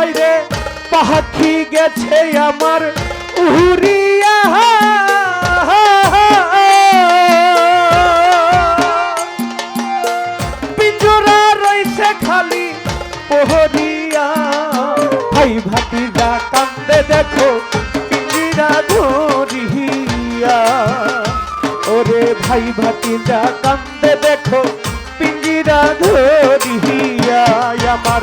High রে পাখি গেছে আমার উড়িয়া পিঞ্জরা রইছে খালি পোহরিয়া। ভাই ভাতিজা কান্দে দেখো, পিঞ্জিরা ধরিয়া। ওরে ভাই ভাতিজা কান্দে দেখো, পিঞ্জিরা ধরিয়া। আমার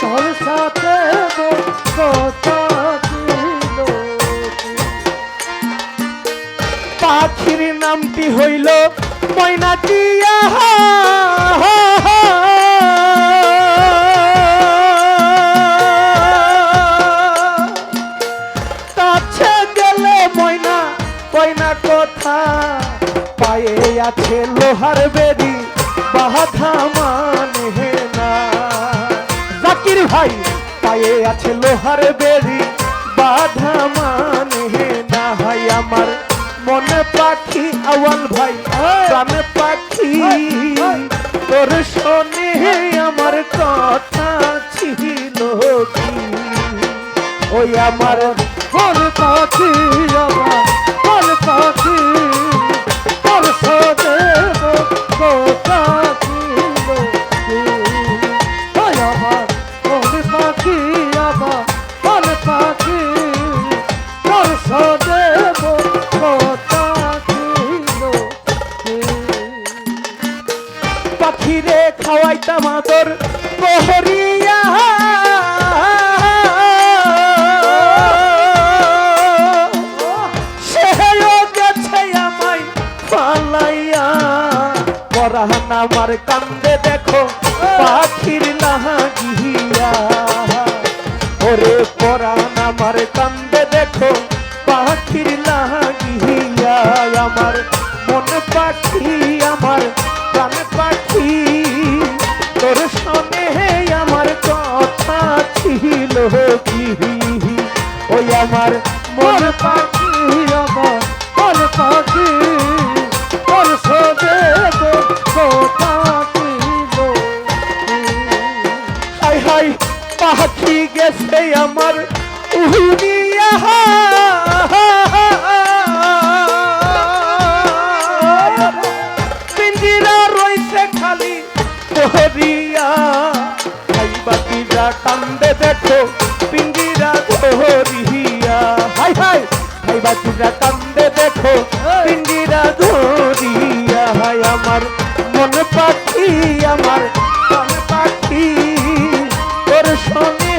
তোর সাথে কথা ছিল? পাখির নামটি হইল ময়নাটিয়া কাছে গেলে ময়না ময়না কথা। পায়ে আছে লোহার বেরি বাধা মানে ভাই, পায়ে আছে লোহার বেরি বাধা মানে না হাই আমার। মনে পাখি আওয়াল ভাই, প্রাণ পাখি। তোর শোনে আমার কথা ছিল ওই আমার ফল পাখি। পাখিরে খাওয়াইতাম আদর পালাইয়া পরাহান আমার কান্দে দেখো, পাখির লাহাগিয়া ওরে পরাণ আমার কান্দে দেখো পাখির লাগিয়া আমার মন পাখি, আমার প্রাণ পাখি। তোর সনে আমার কথা ছিল কি? ওই আমার মন পাখি, আমার মন পাখি। তোর সনে কথা হাই হাই, পাখি গেছে আমার উহুনিয়া দেখো পিঞ্জিরা ধরিয়া হাই হাই হাই বাতিরা কান্দে দেখো পিঞ্জিরা ধরিয়া হাই আমার মন পাখি আমার প্রাণ পাখি তোর সঙ্গে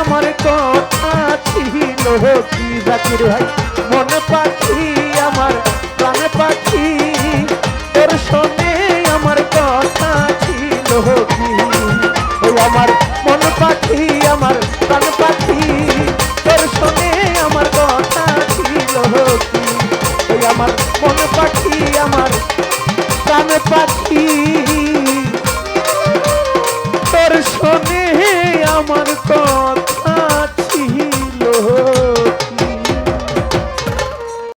আমার কথা ছিল। কি জাকির ভাই মন পাখি আমার মন পাখি আমার প্রাণ পাখি। তোর শুনে আমার কথা